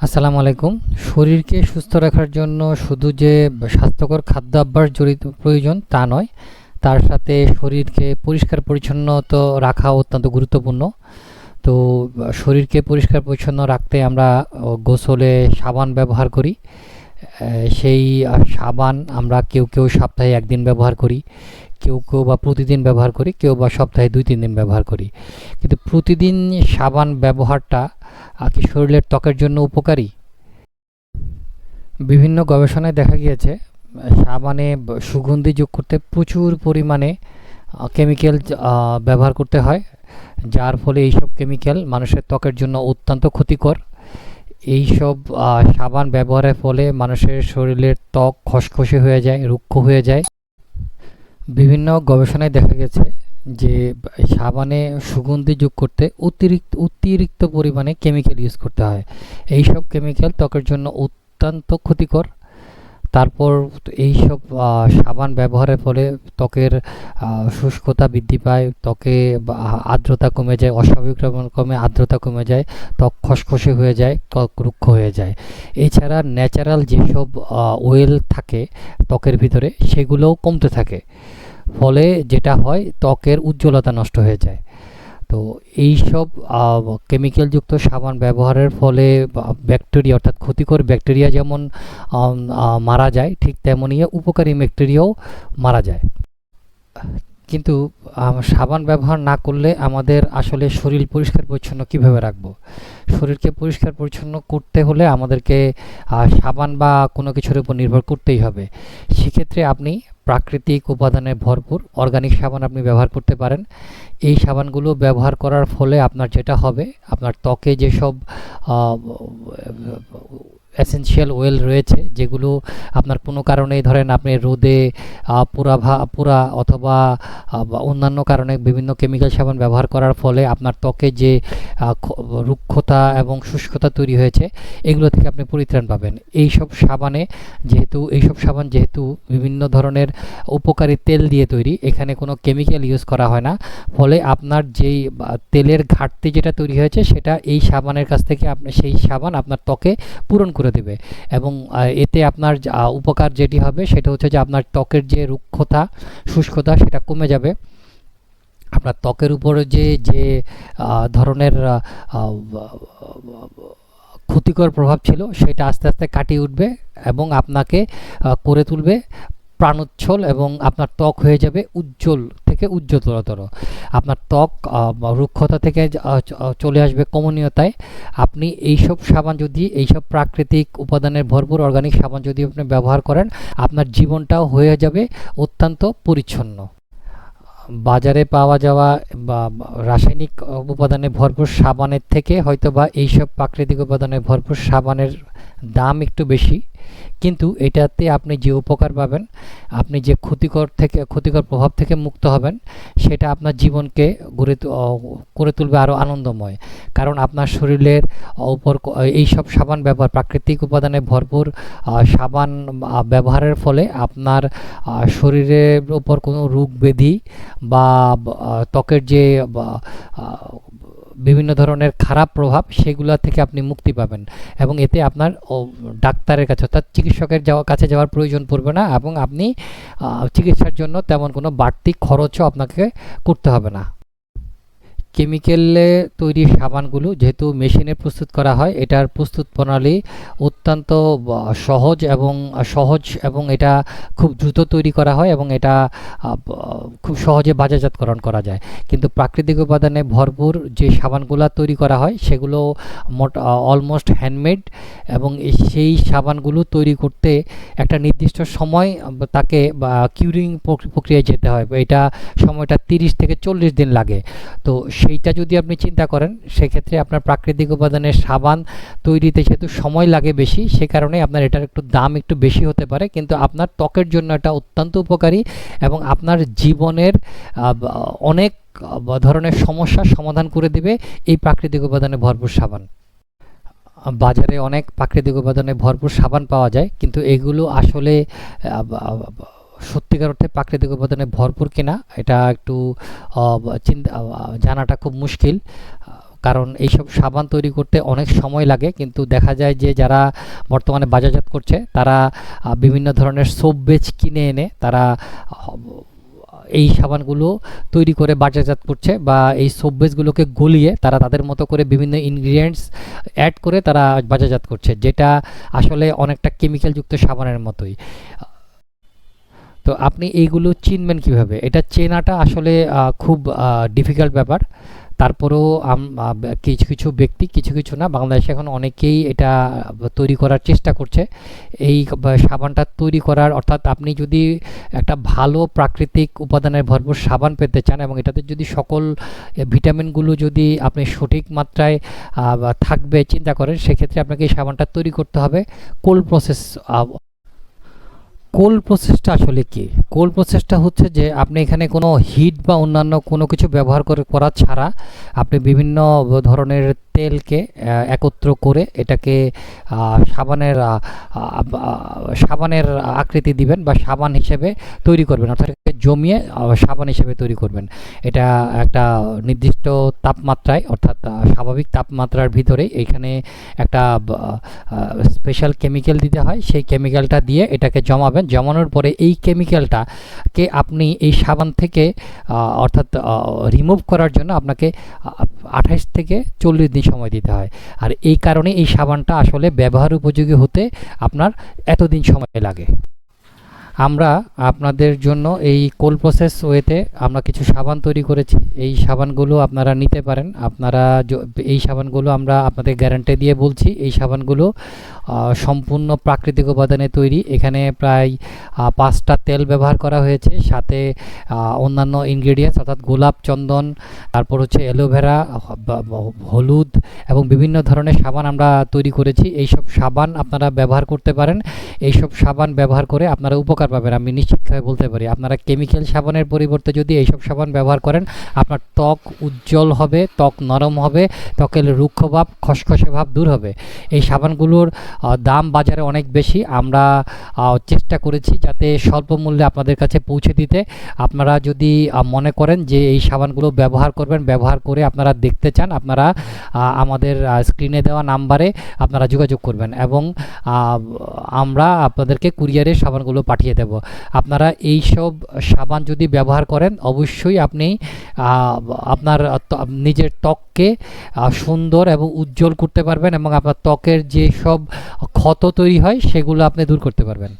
আসসালামু আলাইকুম। শরীরকে সুস্থ রাখার জন্য শুধু যে স্বাস্থ্যকর খাদ্যাভ্যাস জড়িত প্রয়োজন তা নয়, তার সাথে শরীরকে পরিষ্কার পরিচ্ছন্ন তো রাখা অত্যন্ত গুরুত্বপূর্ণ। তো, শরীরকে পরিষ্কার পরিচ্ছন্ন রাখতে আমরা গোসলে সাবান ব্যবহার করি। সেই সাবান আমরা কেউ কেউ সপ্তাহে একদিন ব্যবহার করি। কেউ কেউ বা প্রতিদিন ব্যবহার করি, কেউ বা সপ্তাহে দুই, তিন দিন ব্যবহার করি। কিন্তু প্রতিদিন সাবান ব্যবহারটা কি শরীরের ত্বকের জন্য উপকারী? বিভিন্ন গবেষণায় দেখা গিয়েছে, সাবানে সুগন্ধি যোগ করতে প্রচুর পরিমাণে কেমিক্যাল ব্যবহার করতে হয়, যার ফলে এইসব কেমিক্যাল মানুষের ত্বকের জন্য অত্যন্ত ক্ষতিকর। এইসব সাবান ব্যবহারের ফলে মানুষের শরীরের ত্বক খসখসে হয়ে যায়, রুক্ষ হয়ে যায়। বিভিন্ন গবেষণায় দেখা গেছে যে সাবানে সুগন্ধি যোগ করতে অতিরিক্ত অতিরিক্ত পরিমাণে কেমিক্যাল ইউজ করতে হয়। এইসব কেমিক্যাল ত্বকের জন্য অত্যন্ত ক্ষতিকর। তারপর এইসব সাবান ব্যবহারের ফলে ত্বকের শুষ্কতা বৃদ্ধি পায়, ত্বকে আর্দ্রতা কমে যায়, অস্বাভাবিক রকমে আর্দ্রতা কমে যায়, ত্বক খসখসে হয়ে যায়, ত্বক রুক্ষ হয়ে যায়। এছাড়া ন্যাচারাল যেসব ওয়েল থাকে ত্বকের ভিতরে, সেগুলোও কমতে থাকে। ফলে যেটা হয়, ত্বকের উজ্জ্বলতা নষ্ট হয়ে যায়। তো এইসব কেমিক্যালযুক্ত সাবান ব্যবহারের ফলে ব্যাকটেরিয়া অর্থাৎ ক্ষতিকর ব্যাকটেরিয়া যেমন মারা যায়, ঠিক তেমনই উপকারী ব্যাকটেরিয়াও মারা যায়। কিন্তু সাবান ব্যবহার না করলে আমাদের আসলে শরীর পরিষ্কার পরিচ্ছন্ন কীভাবে রাখব? শরীরকে পরিষ্কার পরিচ্ছন্ন করতে হলে আমাদেরকে সাবান বা কোনো কিছুর উপর নির্ভর করতেই হবে। সেক্ষেত্রে আপনি প্রাকৃতিক উপাদানে ভরপুর অর্গানিক সাবান আপনি ব্যবহার করতে পারেন। এই সাবানগুলো ব্যবহার করার ফলে আপনার যেটা হবে, আপনার ত্বকে যেসব এসেনশিয়াল ওয়েল রয়েছে যেগুলো আপনার কোনো কারণেই ধরেন আপনি রোদে আহ, পুরা অথবা অন্যান্য কারণে বিভিন্ন কেমিক্যাল সাবান ব্যবহার করার ফলে আপনার ত্বকে যে রুক্ষতা এবং শুষ্কতা তৈরি হয়েছে এগুলো থেকে আপনি পরিত্রাণ পাবেন। এই সব সাবানে যেহেতু এইসব সাবান যেহেতু বিভিন্ন ধরনের উপকারী তেল দিয়ে তৈরি এখানে কোনো কেমিক্যাল ইউজ করা হয় না। ফলে আপনার যেই তেলের ঘাটতি যেটা তৈরি হয়েছে সেটা এই সাবানের কাছ থেকে আপনি সেই সাবান আপনার ত্বকে পূরণ করে দেবে। এবং এতে আপনার উপকার যেটি হবে সেটা হচ্ছে যে আপনার ত্বকের যে রুক্ষতা, শুষ্কতা সেটা কমে যাবে। আপনার ত্বকের উপরে যে যে ধরনের ক্ষতিকর প্রভাব ছিল সেটা আস্তে আস্তে কাটিয়ে উঠবে এবং আপনাকে করে তুলবে প্রাণোচ্ছল এবং আপনার ত্বক হয়ে যাবে উজ্জ্বল থেকে উজ্জ্বলতর। আপনার ত্বক রুক্ষতা থেকে চলে আসবে কমনীয়তায়। আপনি এইসব সাবান যদি, এইসব প্রাকৃতিক উপাদানের ভরপুর অর্গানিক সাবান যদি আপনি ব্যবহার করেন, আপনার জীবনটাও হয়ে যাবে অত্যন্ত পরিচ্ছন্ন। বাজারে পাওয়া যাওয়া বা রাসায়নিক উপাদানে ভরপুর সাবানের থেকে হয়তো বা এইসব প্রাকৃতিক উপাদানে ভরপুর সাবানের দাম একটু বেশি। কিন্তু এটাতে আপনি যে উপকার পাবেন, আপনি যে ক্ষতিকর থেকে, ক্ষতিকর প্রভাব থেকে মুক্ত হবেন, সেটা আপনার জীবনকে গড়ে করে তুলবে আরও আনন্দময়। কারণ আপনার শরীরের উপর এইসব সাবান ব্যবহার, প্রাকৃতিক উপাদানে ভরপুর সাবান ব্যবহারের ফলে আপনার শরীরের উপর কোনো রোগ ব্যাধি বা ত্বকের যে বিভিন্ন ধরনের খারাপ প্রভাব সেগুলো থেকে আপনি মুক্তি পাবেন। এবং এতে আপনার ডাক্তারের কাছে অর্থাৎ চিকিৎসকের যাওয়া, কাছে যাওয়ার প্রয়োজন পড়বে না এবং আপনি চিকিৎসার জন্য তেমন কোনো বাড়তি খরচও আপনাকে করতে হবে না। কেমিক্যালে তৈরি সাবানগুলো যেহেতু মেশিনে প্রস্তুত করা হয়, এটার প্রস্তুত প্রণালী অত্যন্ত সহজ এবং সহজ এবং এটা খুব দ্রুত তৈরি করা হয় এবং এটা খুব সহজে বাজারজাতকরণ করা যায়। কিন্তু প্রাকৃতিক উপাদানে ভরপুর যে সাবানগুলো তৈরি করা হয়, সেগুলো মোট অলমোস্ট হ্যান্ডমেড এবং সেই সাবানগুলো তৈরি করতে একটা নির্দিষ্ট সময় তাকে কিউরিং প্রক্রিয়ায় যেতে হয়। এটা সময়টা তিরিশ থেকে চল্লিশ দিন লাগে। তো সেইটা যদি আপনি চিন্তা করেন, সেক্ষেত্রে আপনার প্রাকৃতিক উপাদানের সাবান তৈরিতে যেহেতু সময় লাগে বেশি, সে কারণে আপনার এটার একটু দাম একটু বেশি হতে পারে। কিন্তু আপনার ত্বকের জন্য এটা অত্যন্ত উপকারী এবং আপনার জীবনের অনেক ধরনের সমস্যার সমাধান করে দেবে এই প্রাকৃতিক উপাদানে ভরপুর সাবান। বাজারে অনেক প্রাকৃতিক উপাদানে ভরপুর সাবান পাওয়া যায়, কিন্তু এগুলো আসলে সত্যিকার অর্থে প্রাকৃতিক উপাদানে ভরপুর কিনা, এটা একটু চিন্তা জানাটা খুব মুশকিল। কারণ এইসব সাবান তৈরি করতে অনেক সময় লাগে, কিন্তু দেখা যায় যে যারা বর্তমানে বাজারজাত করছে, তারা বিভিন্ন ধরনের সোপ বেজ কিনে এনে তারা এই সাবানগুলো তৈরি করে বাজারজাত করছে বা এই সোপবেসগুলোকে গলিয়ে তারা তাদের মতো করে বিভিন্ন ইনগ্রিডিয়েন্টস অ্যাড করে তারা বাজারজাত করছে, যেটা আসলে অনেকটা কেমিক্যালযুক্ত সাবানের মতোই। তো আপনি এইগুলো চিনবেন কীভাবে? এটা চেনাটা আসলে খুব ডিফিকাল্ট ব্যাপার। তারপরেও কিছু কিছু ব্যক্তি, কিছু কিছু না, বাংলাদেশে এখন অনেকেই এটা তৈরি করার চেষ্টা করছে। এই সাবানটা তৈরি করার, অর্থাৎ আপনি যদি একটা ভালো প্রাকৃতিক উপাদানের ভরপুর সাবান পেতে চান এবং এটাতে যদি সকল ভিটামিনগুলো যদি আপনি সঠিক মাত্রায় থাকবে, চিন্তা করেন, সেক্ষেত্রে আপনাকে এই সাবানটা তৈরি করতে হবে। কোল্ড প্রসেস কোল্ড প্রসেসটা আসলে কি? কোল প্রসেসটা হচ্ছে যে আপনি এখানে কোনো হিট বা অন্যান্য কোনো কিছু ব্যবহার করে করা ছাড়া আপনি বিভিন্ন ধরনের তেলকে একত্র করে এটাকে সাবানের সাবানের আকৃতি দিবেন বা সাবান হিসেবে তৈরি করবেন। অর্থাৎ জমিয়ে সাবান হিসেবে তৈরি করবেন। এটা একটা নির্দিষ্ট তাপমাত্রায়, অর্থাৎ স্বাভাবিক তাপমাত্রার ভিতরে এখানে একটা স্পেশাল কেমিক্যাল দিতে হয়। সেই কেমিক্যালটা দিয়ে এটাকে জমাবেন। জমানোর পরে এই কেমিক্যালটাকে আপনি এই সাবান থেকে অর্থাৎ রিমুভ করার জন্য আপনাকে আঠাইশ থেকে চল্লিশ দিন সময় দিতে হয়। আর এই কারণে এই সাবানটা আসলে ব্যবহার উপযোগী হতে আপনার এতদিন সময় লাগে। আমরা আপনাদের জন্য এই কোল প্রসেস ওয়েতে আমরা কিছু সাবান তৈরি করেছি। এই সাবানগুলো আপনারা নিতে পারেন। আপনারা এই সাবানগুলো আমরা আপনাদের গ্যারান্টি দিয়ে বলছি, এই সাবানগুলো সম্পূর্ণ প্রাকৃতিক উপাদানে তৈরি। এখানে প্রায় পাঁচটা তেল ব্যবহার করা হয়েছে। সাথে অন্যান্য ইনগ্রেডিয়েন্টস অর্থাৎ গোলাপ চন্দন, তারপর হচ্ছে অ্যালোভেরা হলুদ এবং বিভিন্ন ধরনের সাবান আমরা তৈরি করেছি। এইসব সাবান আপনারা ব্যবহার করতে পারেন। এইসব সাবান ব্যবহার করে আপনারা উপকার পাবেন। আমি নিশ্চিতভাবে বলতে পারি, আপনারা কেমিক্যাল সাবানের পরিবর্তে যদি এইসব সাবান ব্যবহার করেন, আপনার ত্বক উজ্জ্বল হবে, ত্বক নরম হবে, ত্বকের রুক্ষ ভাব, খসখসে ভাব দূর হবে। এই সাবানগুলোর দাম বাজারে অনেক বেশি। আমরা চেষ্টা করেছি যাতে স্বল্প মূল্যে আপনাদের কাছে পৌঁছে দিতে। আপনারা যদি মনে করেন যে এই সাবানগুলো ব্যবহার করবেন, ব্যবহার করে আপনারা দেখতে চান, আপনারা আমাদের স্ক্রিনে দেওয়া নাম্বারে আপনারা যোগাযোগ করবেন এবং আমরা আপনাদেরকে কুরিয়ারে সাবানগুলো পাঠিয়ে দেব। আপনারা এই সব সাবান যদি ব্যবহার করেন, অবশ্যই আপনি আপনার নিজের ত্বককে সুন্দর এবং উজ্জ্বল করতে পারবেন এবং আপনার ত্বকের যে সব ক্ষত তৈরি হয়, সেগুলো আপনি দূর করতে পারবেন।